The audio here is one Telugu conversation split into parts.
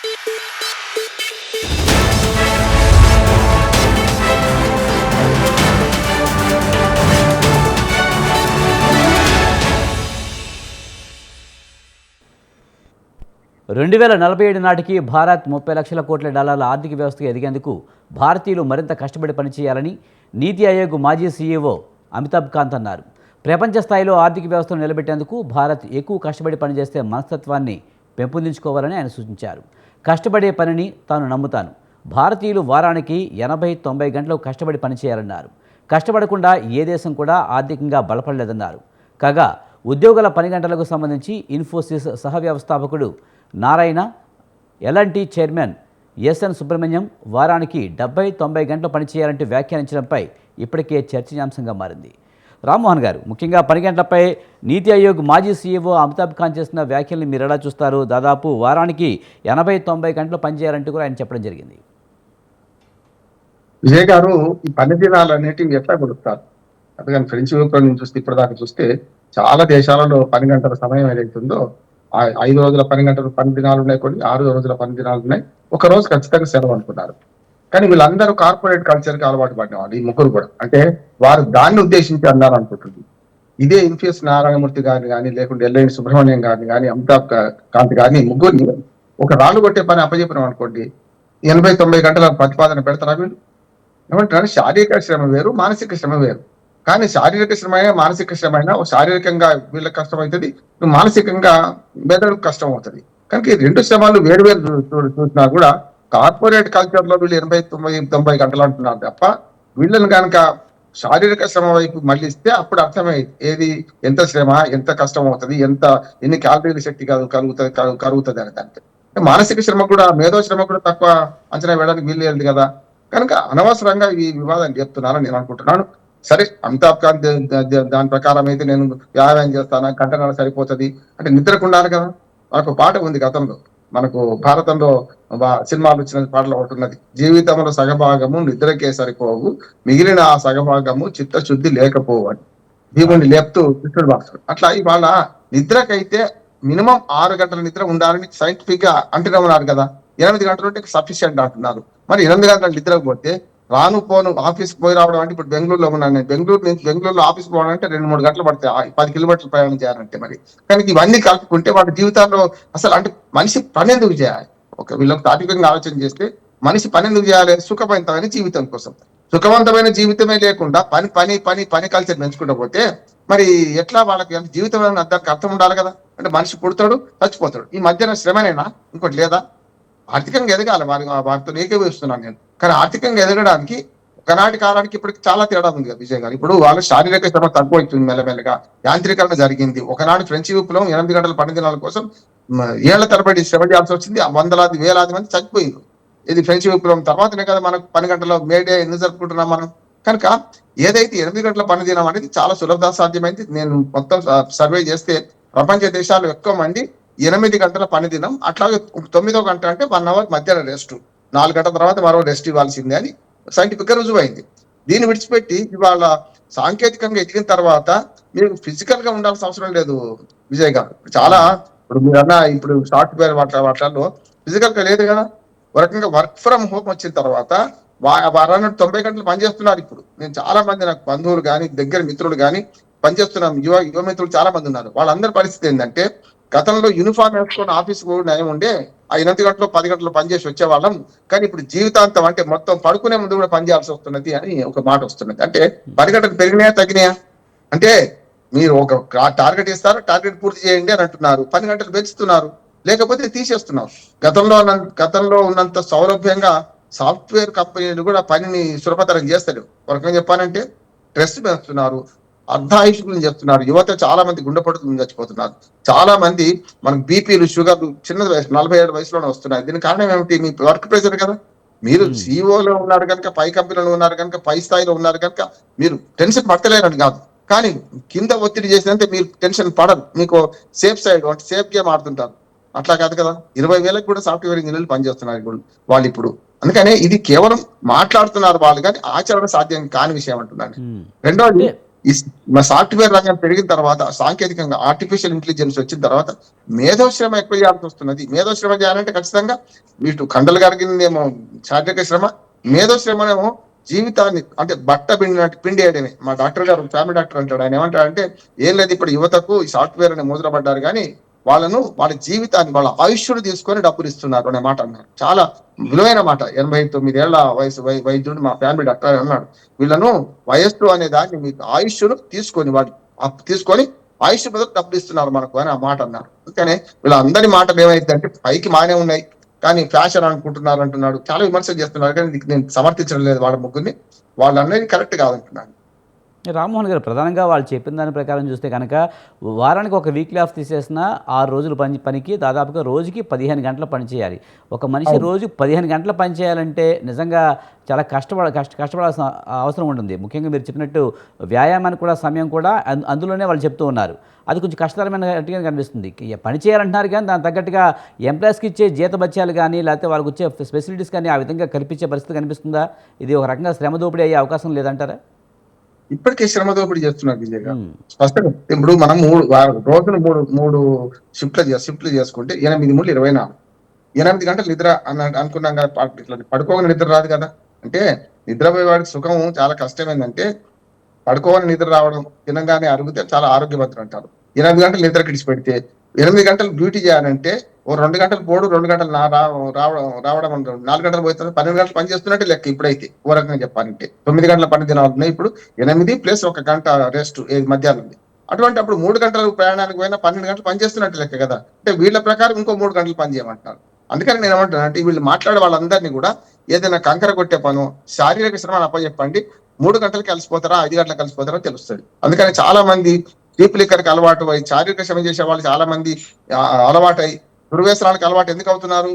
రెండు వేల నలభై ఏడు నాటికి భారత్ ముప్పై లక్షల కోట్ల డాలర్ల ఆర్థిక వ్యవస్థకు ఎదిగేందుకు భారతీయులు మరింత కష్టపడి పనిచేయాలని నీతి ఆయోగ్ మాజీ సీఈఓ అమితాబ్ కాంత్ అన్నారు. ప్రపంచ స్థాయిలో ఆర్థిక వ్యవస్థను నిలబెట్టేందుకు భారత్ ఎక్కువ కష్టపడి పనిచేస్తే మనస్తత్వాన్ని పెంపొందించుకోవాలని ఆయన సూచించారు. కష్టపడే పనిని తాను నమ్ముతాను. భారతీయులు వారానికి ఎనభై తొంభై గంటలు కష్టపడి పనిచేయాలన్నారు. కష్టపడకుండా ఏ దేశం కూడా ఆర్థికంగా బలపడలేదన్నారు. కాగా ఉద్యోగుల పని గంటలకు సంబంధించి ఇన్ఫోసిస్ సహ వ్యవస్థాపకుడు Narayana L&T chairman S N Subrahmanyam వారానికి డెబ్బై తొంభై గంటలు పనిచేయాలంటూ వ్యాఖ్యానించడంపై ఇప్పటికే చర్చనీయాంశంగా మారింది. రామ్మోహన్ గారు. ముఖ్యంగా పని గంటలపై నీతి ఆయోగ్ మాజీ సీఈఓ అమితాబ్ ఖాన్ చేసిన వ్యాఖ్యల్ని మీరు ఎలా చూస్తారు? దాదాపు వారానికి ఎనభై తొంభై గంటలు పనిచేయాలంటూ కూడా ఆయన చెప్పడం జరిగింది. విజయ్ గారు ఈ పని దినాలు అనేటివి ఎట్లా కొడుతారు అందుకని ఫ్రెంచ్ విప్లవం నుంచి చూస్తే ఇప్పటిదాకా చూస్తే చాలా దేశాలలో పని గంటల సమయం ఏదైతుందో ఆ ఐదు రోజుల పని గంటలు పని దినాలు ఉన్నాయి కొన్ని ఆరు రోజుల పని దినాలు ఉన్నాయి. ఒక రోజు ఖచ్చితంగా సెలవు అనుకున్నారు. కానీ వీళ్ళందరూ కార్పొరేట్ కల్చర్కి అలవాటు పడ్డవాళ్ళు ఈ ముగ్గురు కూడా. అంటే వారు దాన్ని ఉద్దేశించి అన్నారు అనుకుంటుంది. ఇదే ఇన్ఫియస్ నారాయణమూర్తి గారిని కానీ లేకుంటే ఎల్ఐని సుబ్రహ్మణ్యం గారిని కానీ అమితాబ్ కాంత్ గారిని ముగ్గురిని ఒక రాళ్ళు కొట్టే పని అప్పచెప్పినాం అనుకోండి ఎనభై తొంభై గంటల ప్రతిపాదన పెడతారా వీళ్ళు? ఏమంటారు? శారీరక శ్రమ వేరు మానసిక శ్రమ వేరు. కానీ శారీరక శ్రమ అయినా మానసిక శ్రమ అయినా ఓ శారీరకంగా వీళ్ళకి కష్టం అవుతుంది మానసికంగా మెదడుకు కష్టం అవుతుంది కనుక ఈ రెండు శ్రమాలు వేరు వేరు చూ- చూసినా కూడా కార్పొరేట్ కల్చర్లో వీళ్ళు ఎనభై తొంభై తొంభై గంటలు అంటున్నారు తప్ప వీళ్ళని కనుక శారీరక శ్రమ వైపు మళ్ళిస్తే అప్పుడు అర్థమైంది ఏది ఎంత శ్రమ ఎంత కష్టం అవుతుంది ఎంత ఎన్ని క్యాలరీల శక్తి కలుగుతుంది కలుగు- కలుగుతుంది అనే దానికి మానసిక శ్రమ కూడా మేధో శ్రమ కూడా తక్కువ అంచనా వేయడానికి వీలు లేదు కదా. కనుక అనవసరంగా ఈ వివాదం చెప్తున్నారని నేను అనుకుంటున్నాను. సరే అమితాబ్ ఖాన్ దాని ప్రకారం అయితే నేను వ్యాయామం చేస్తాను గంటన్నర సరిపోతుంది. అంటే నిద్రకు ఉండాలి కదా. నాకు పాట ఉంది గతంలో. మనకు భారతంలో సినిమాలు వచ్చిన పాటలు ఒకటి ఉన్నది. జీవితంలో సగభాగము నిద్రకే సరిపోవు. మిగిలిన ఆ సగభాగము చిత్తశుద్ధి లేకపోవని దీవుని భీముని లేపుతూ కృష్ణుడు భాస్కర్ అట్లా ఇవాళ నిద్రకైతే మినిమం ఆరు గంటల నిద్ర ఉండాలని సైంటిఫిక్గా అంటున్నారు కదా. ఎనిమిది గంటలు ఉంటే సఫిషియంట్ అంటున్నారు. మరి ఎనిమిది గంటల నిద్ర పోతే రాను పోను ఆఫీస్ పోయి రావడం అంటే ఇప్పుడు బెంగళూరులో ఉన్నాను నేను. బెంగళూరు నుంచి బెంగళూరులో ఆఫీస్కి పోవడం అంటే రెండు మూడు గంటలు పడతాయి పది కిలోమీటర్లు ప్రయాణం చేయాలంటే మరి. కానీ ఇవన్నీ కలుపుకుంటే వాళ్ళ జీవితాల్లో అసలు అంటే మనిషి పని ఎందుకు చేయాలి? ఒక వీళ్ళకి తాత్వికంగా ఆలోచన చేస్తే మనిషి పని ఎందుకు చేయాలి? సుఖవంతమైన జీవితం కోసం. సుఖవంతమైన జీవితమే లేకుండా పని పని పని పని కల్చర్ పెంచుకుంటూ పోతే మరి ఎట్లా వాళ్ళకి అంటే జీవితం ఏమైనా దానికి అర్థం ఉండాలి కదా? అంటే మనిషి పుడతాడు చచ్చిపోతాడు. ఈ మధ్యన శ్రమనేనా? ఇంకోటి లేదా? ఆర్థికంగా ఎదగాలి. వారి వారితో ఏకీభవిస్తున్నాను నేను. కానీ ఆర్థికంగా ఎదగడానికి ఒకనాటి కాలానికి ఇప్పటికి చాలా తేడా ఉంది కదా విజయ్ గారు. ఇప్పుడు వాళ్ళ శారీరక శ్రమ తక్కువైతుంది మెల్లమెల్లగా. యాంత్రీకరణ జరిగింది. ఒకనాడు ఫ్రెంచ్ విప్లవం ఎనిమిది గంటల పన్నెండు దినాల కోసం ఏళ్ళ తరబడి శ్రమ చేయాల్సి వచ్చింది. ఆ వందలాది వేలాది మంది చచ్చిపోయింది ఇది ఫ్రెంచ్ విప్లవం తర్వాతనే కదా మనకు పని గంటల మేడే ఎందుకు జరుపుకుంటున్నాం మనం. కనుక ఏదైతే ఎనిమిది గంటల పని దినం అనేది చాలా సులభ సాధ్యమైంది. నేను మొత్తం సర్వే చేస్తే ప్రపంచ దేశాలు ఎక్కువ మంది ఎనిమిది గంటల పని దినం అట్లాగే తొమ్మిదో గంట అంటే వన్ అవర్ మధ్యాహ్నం రెస్ట్ నాలుగు గంటల తర్వాత మరో రెస్ట్ ఇవ్వాల్సిందే అని సైంటిఫిక్గా రుజువైంది. దీన్ని విడిచిపెట్టి ఇవాళ సాంకేతికంగా ఎదిగిన తర్వాత మీరు ఫిజికల్గా ఉండాల్సిన అవసరం లేదు విజయ్ గారు. చాలా ఇప్పుడు మీరు అన్న ఇప్పుడు సాఫ్ట్వేర్ వాటి వాటిల్లో ఫిజికల్గా లేదు కదా. ఒక రకంగా వర్క్ ఫ్రమ్ హోమ్ వచ్చిన తర్వాత వారాన్ని తొంభై గంటలు పనిచేస్తున్నారు ఇప్పుడు. నేను చాలా మంది నాకు బంధువులు కానీ దగ్గర మిత్రులు కానీ పనిచేస్తున్నాం యువ యువ మిత్రులు చాలా మంది ఉన్నారు. వాళ్ళందరి పరిస్థితి ఏంటంటే గతంలో యూనిఫామ్ వేసుకొని ఆఫీస్ కూడా నయం ఉండే ఆ ఎనిమిది గంటలు పది గంటలు పనిచేసి వచ్చేవాళ్ళం. కానీ ఇప్పుడు జీవితాంతం అంటే మొత్తం పడుకునే ముందు కూడా పనిచేయాల్సి వస్తున్నది అని ఒక మాట వస్తున్నది. అంటే పది గంటలు పెరిగినాయా తగ్గినాయా? అంటే మీరు ఒక టార్గెట్ ఇస్తారు టార్గెట్ పూర్తి చేయండి అని అంటున్నారు. పని గంటలు పెంచుతున్నారు. లేకపోతే తీసేస్తున్నారు. గతంలో గతంలో ఉన్నంత సౌలభ్యంగా సాఫ్ట్వేర్ కంపెనీలు కూడా పనిని సులభతరం చేస్తారు ఒక రకంగా చెప్పాలంటే స్ట్రెస్ పెంచుతున్నారు. అర్ధాయుషుకులు చెప్తున్నారు. యువత చాలా మంది గుండెపడుతుంది చచ్చిపోతున్నారు. చాలా మంది మనకు బీపీలు షుగర్లు చిన్న వయసు నలభై ఏడు వయసులోనే వస్తున్నాయి. దీనికి కారణం ఏమిటి? మీ వర్క్ ప్రెషర్ కదా. మీరు. సిఇఓలో ఉన్నారు కనుక పై కంపెనీలో ఉన్నారు కనుక పై స్థాయిలో ఉన్నారు కనుక మీరు టెన్షన్ పడతలేరని కాదు. కానీ కింద ఒత్తిడి చేసినంతే మీరు టెన్షన్ పడరు. మీకు సేఫ్ సైడ్ అంటే సేఫ్ గేమ్ ఆడుతుంటారు. అట్లా కాదు కదా. ఇరవై వేలకు కూడా సాఫ్ట్వేర్ ఇంజనీర్లు పనిచేస్తున్నారు ఇప్పుడు వాళ్ళు ఇప్పుడు. అందుకనే ఇది కేవలం మాట్లాడుతున్నారు వాళ్ళు కానీ ఆచరణ సాధ్యం కాని విషయం అంటున్నాను. రెండోది ఈ మా సాఫ్ట్వేర్ రంగం పెరిగిన తర్వాత సాంకేతికంగా ఆర్టిఫిషియల్ ఇంటెలిజెన్స్ వచ్చిన తర్వాత మేధోశ్రమ ఎక్కువ చేయాల్సి వస్తున్నది. మేధోశ్రమ చేయాలంటే ఖచ్చితంగా వీటి కండలు కరిగిందేమో శారీరక శ్రమ మేధోశ్రమనేమో జీవితాన్ని అంటే బట్ట పిండినట్టు పిండేయడమే మా డాక్టర్ గారు ఫ్యామిలీ డాక్టర్ అంటాడు. ఆయన ఏమంటాడంటే ఏం లేదు ఇప్పుడు యువతకు ఈ సాఫ్ట్వేర్ అనే ముద్రపడ్డారు కానీ వాళ్ళను వాళ్ళ జీవితాన్ని వాళ్ళ ఆయుష్ను తీసుకొని డబ్బులు ఇస్తున్నారు అనే మాట అన్నారు. చాలా విలువైన మాట. ఎనభై తొమ్మిది ఏళ్ళ వయసు వై- వైద్యుడు మా ఫ్యామిలీ డాక్టర్ అన్నాడు. వీళ్ళను వయస్సు అనే దాన్ని మీకు ఆయుష్ను తీసుకొని వాడి అప్పు తీసుకొని ఆయుష్ మీద డబ్బులు ఇస్తున్నారు మనకు అని ఆ మాట అన్నారు. అందుకనే వీళ్ళందరి మాటలు ఏమైందంటే పైకి మానే ఉన్నాయి. కానీ ఫ్యాషన్ అనుకుంటున్నారు అంటున్నాడు. చాలా విమర్శలు చేస్తున్నారు. కానీ నేను సమర్థించడం లేదు వాళ్ళ ముగ్గురిని. వాళ్ళు కరెక్ట్ కాదంటున్నాను రామ్మోహన్ గారు ప్రధానంగా వాళ్ళు చెప్పిన దాని ప్రకారం చూస్తే కనుక వారానికి ఒక వీక్లీ ఆఫ్ తీసేసిన ఆరు రోజులు పని పనికి దాదాపుగా రోజుకి పదిహేను గంటలు పని చేయాలి. ఒక మనిషి రోజు పదిహేను గంటలు పని చేయాలంటే నిజంగా చాలా కష్టపడ కష్ట కష్టపడాల్సిన అవసరం ఉంటుంది. ముఖ్యంగా మీరు చెప్పినట్టు వ్యాయామానికి కూడా సమయం కూడా అందులోనే వాళ్ళు చెప్తూ ఉన్నారు. అది కొంచెం కష్టతరమైనట్టుగా కనిపిస్తుంది. పని చేయాలంటున్నారు కానీ దాని తగ్గట్టుగా ఎంప్లాయీస్కి ఇచ్చే జీతబత్యాలు కానీ లేకపోతే వాళ్ళకి వచ్చే ఫెసిలిటీస్ కానీ ఆ విధంగా కల్పించే పరిస్థితి కనిపిస్తుందా? ఇది ఒక రకంగా శ్రమ దోపిడీ అయ్యే అవకాశం లేదంటారా? ఇప్పటికే శ్రమ దోపిడీ చేస్తున్నారు విజయ్ గారు. స్పష్టంగా ఇప్పుడు మనం మూడు వారం- రోజున మూడు మూడు షిఫ్ట్లు షిఫ్ట్లు చేసుకుంటే ఎనిమిది మూడు ఇరవై నాలుగు. ఎనిమిది గంటలు నిద్ర అన్న అనుకున్నాం కదా ఇట్లా పడుకోగానే నిద్ర రాదు కదా. అంటే నిద్రపోయే వాడికి సుఖం చాలా కష్టమైందంటే పడుకోగానే నిద్ర రావడం తినగానే అరుగుతే చాలా ఆరోగ్యవంతులు అంటారు. ఎనిమిది గంటలు నిద్ర కిడిచి పెడితే ఎనిమిది గంటలు డ్యూటీ చేయాలంటే ఓ రెండు గంటలు పోడు రెండు గంటలు రావడం రావడం అంటారు. నాలుగు గంటలు పోతే పన్నెండు గంటలు పని చేస్తున్నట్టు లెక్క ఇప్పుడైతే. ఓ రకంగా చెప్పాలంటే తొమ్మిది గంటల పని దినాలు ఉన్నాయి. ఇప్పుడు ఎనిమిది ప్లస్ ఒక గంట రెస్ట్ మధ్యాహ్నం అటువంటి అప్పుడు మూడు గంటలు ప్రయాణానికి పోయినా పన్నెండు గంటలు పని చేస్తున్నట్టు లెక్క కదా. అంటే వీళ్ళ ప్రకారం ఇంకో మూడు గంటలు పని చేయమంటున్నారు. అందుకని నేను ఏమంటున్నాను అంటే వీళ్ళు మాట్లాడే వాళ్ళందరినీ కూడా ఏదైనా కంకర కొట్టే పను శారీరక శ్రమను అప్పచెప్పండి. మూడు గంటలకు కలిసిపోతారా ఐదు గంటలకు కలిసిపోతారా తెలుస్తుంది. అందుకని చాలా మంది డీప్ లిక్కర్కి అలవాటు అయి శారీరక శ్రమ చేసే వాళ్ళు చాలా మంది అలవాటై దుర్వ్యసనాలకు అలవాటు ఎందుకు అవుతున్నారు?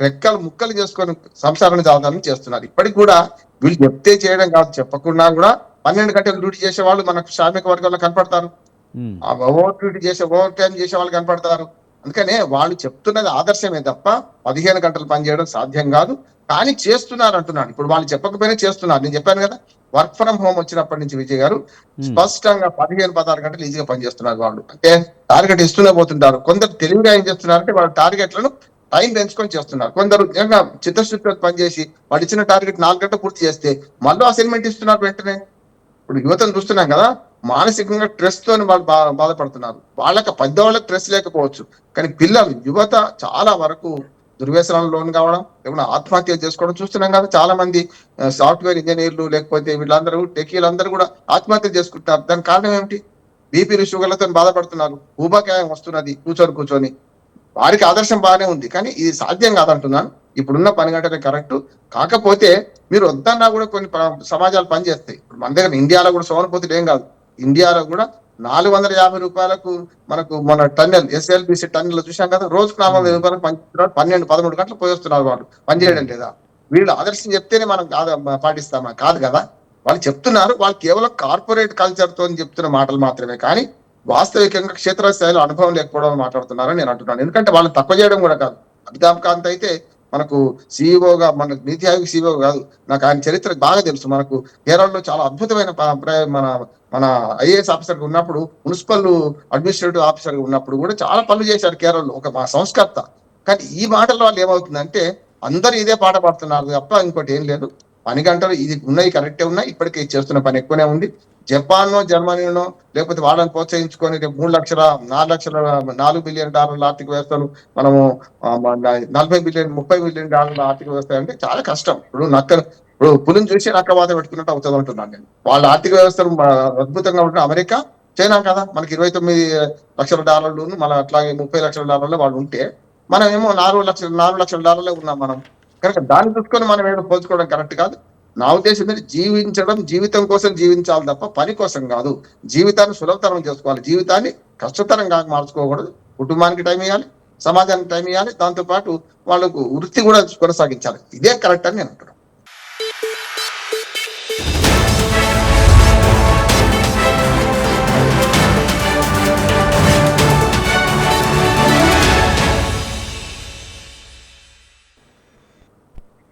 రెక్కలు ముక్కలు చేసుకొని సంసారాన్ని సాధన చేస్తున్నారు. ఇప్పటికి కూడా వీళ్ళు చెప్తే చేయడం కాదు చెప్పకుండా కూడా పన్నెండు గంటలు డ్యూటీ చేసే వాళ్ళు మనకు శ్రామిక వర్గంలో కనపడతారు. ఓవర్ డ్యూటీ చేసే ఓవర్ టైం చేసే వాళ్ళు కనపడతారు. అందుకనే వాళ్ళు చెప్తున్నది ఆదర్శమే తప్ప పదిహేను గంటలు పనిచేయడం సాధ్యం కాదు. కానీ చేస్తున్నారు అంటున్నాను. ఇప్పుడు వాళ్ళు చెప్పకపోయినా చేస్తున్నారు. నేను చెప్పాను కదా వర్క్ ఫ్రమ్ హోమ్ వచ్చినప్పటి నుంచి విజయ్ గారు Hmm. స్పష్టంగా పదిహేను పదహారు గంటలు ఈజీగా పనిచేస్తున్నారు వాళ్ళు. అంటే టార్గెట్ ఇస్తూనే పోతుంటారు. కొందరు తెలివిగా ఏం చేస్తున్నారంటే వాళ్ళ టార్గెట్లను టైం పెంచుకొని చేస్తున్నారు. కొందరు నిజంగా చిత్తశుద్ధితో పనిచేసి వాళ్ళు ఇచ్చిన టార్గెట్ నాలుగు గంటలు పూర్తి చేస్తే మళ్ళీ అసైన్మెంట్ ఇస్తున్నారు వెంటనే. ఇప్పుడు యువతను చూస్తున్నాం కదా మానసికంగా స్ట్రెస్ తోని వాళ్ళు బా బాధపడుతున్నారు. వాళ్ళకి పెద్దవాళ్ళకి స్ట్రెస్ లేకపోవచ్చు. కానీ పిల్లలు యువత చాలా వరకు దుర్వ్యసనాలు లోన్ కావడం ఏమైనా ఆత్మహత్య చేసుకోవడం చూస్తున్నాం కదా చాలా మంది సాఫ్ట్వేర్ ఇంజనీర్లు లేకపోతే వీళ్ళందరూ టెకీలందరూ కూడా ఆత్మహత్య చేసుకుంటున్నారు. దానికి కారణం ఏమిటి? బీపీలు షుగర్లతో బాధపడుతున్నారు. ఊబకాయం వస్తున్నది కూర్చొని కూర్చొని. వారికి ఆదర్శం బాగానే ఉంది కానీ ఇది సాధ్యం కాదంటున్నాను. ఇప్పుడున్న పని గంటలే కరెక్ట్. కాకపోతే మీరు వద్దన్నా కూడా కొన్ని సమాజాలు పనిచేస్తాయి. ఇప్పుడు మన దగ్గర ఇండియాలో కూడా సోమపోతులు ఏం కాదు. ఇండియాలో కూడా నాలుగు వందల యాభై రూపాయలకు మనకు మన టన్నెల్ ఎస్ఎల్బిసి టన్నెల్ చూసాం కదా? రోజుకు నాలుగు వందల రూపాయలకు పనిచేస్తున్నారు పన్నెండు పదమూడు గంటలు పోయేస్తున్నారు వాళ్ళు. పనిచేయడం లేదా? వీళ్ళు ఆదర్శం చెప్తేనే మనం కాదు పాటిస్తామా? కాదు కదా? వాళ్ళు చెప్తున్నారు వాళ్ళు కేవలం కార్పొరేట్ కల్చర్తో చెప్తున్న మాటలు మాత్రమే. కానీ వాస్తవికంగా క్షేత్రస్థాయిలో అనుభవం లేకపోవడం మాట్లాడుతున్నారని నేను అంటున్నాను. ఎందుకంటే వాళ్ళు తక్కువ చేయడం కూడా కాదు. అమితాబ్ కాంత్ అయితే మనకు సీఈఓగా మన నీతి ఆయోగ్ సీఈఓ కాదు నాకు ఆయన చరిత్ర బాగా తెలుసు. మనకు కేరళలో చాలా అద్భుతమైన ప్ర- మన మన ఐఏఎస్ ఆఫీసర్ ఉన్నప్పుడు మున్సిపల్ అడ్మినిస్ట్రేటివ్ ఆఫీసర్ ఉన్నప్పుడు కూడా చాలా పనులు చేశారు కేరళలో ఒక మా సంస్కర్త. కానీ ఈ మాటల వాళ్ళు ఏమవుతుందంటే అందరూ ఇదే పాట పాడుతున్నారు తప్ప ఇంకోటి ఏం లేదు. పని గంటలు ఇది ఉన్నాయి కరెక్టే ఉన్నాయి. ఇప్పటికే చేస్తున్న పని ఎక్కువనే ఉంది. జపాన్నో జర్మనీనో లేకపోతే వాళ్ళని ప్రోత్సహించుకొని మూడు లక్షల నాలుగు లక్షల నాలుగు బిలియన్ డాలర్ల ఆర్థిక వ్యవస్థను మనము నలభై బిలియన్ ముప్పై బిలియన్ డాలర్ల ఆర్థిక వ్యవస్థ అంటే చాలా కష్టం. ఇప్పుడు నక్క ఇప్పుడు పులిని చూసి నక్కవాత పెట్టుకున్నట్టు అవుతుంది అంటున్నాను నేను. వాళ్ళ ఆర్థిక వ్యవస్థను అద్భుతంగా ఉంటున్న అమెరికా చైనా కదా. మనకి ఇరవై తొమ్మిది లక్షల డాలర్లు మన అట్లాగే ముప్పై లక్షల డాలర్లు వాళ్ళు ఉంటే మనం ఏమో నాలుగు లక్షల నాలుగు లక్షల డాలర్లే ఉన్నాం మనం. కనుక దాన్ని చూసుకొని మనం ఏదో పోల్చుకోవడం కరెక్ట్ కాదు. నా ఉద్దేశం ఏంటంటే జీవించడం జీవితం కోసం జీవించాలి తప్ప పని కోసం కాదు. జీవితాన్ని సులభతరం చేసుకోవాలి. జీవితాన్ని కష్టతరం కాక మార్చుకోకూడదు. కుటుంబానికి టైం ఇవ్వాలి సమాజానికి టైం ఇవ్వాలి. దాంతో పాటు వాళ్ళకు వృత్తి కూడా కొనసాగించాలి. ఇదే కరెక్ట్ అని నేను అంటున్నాను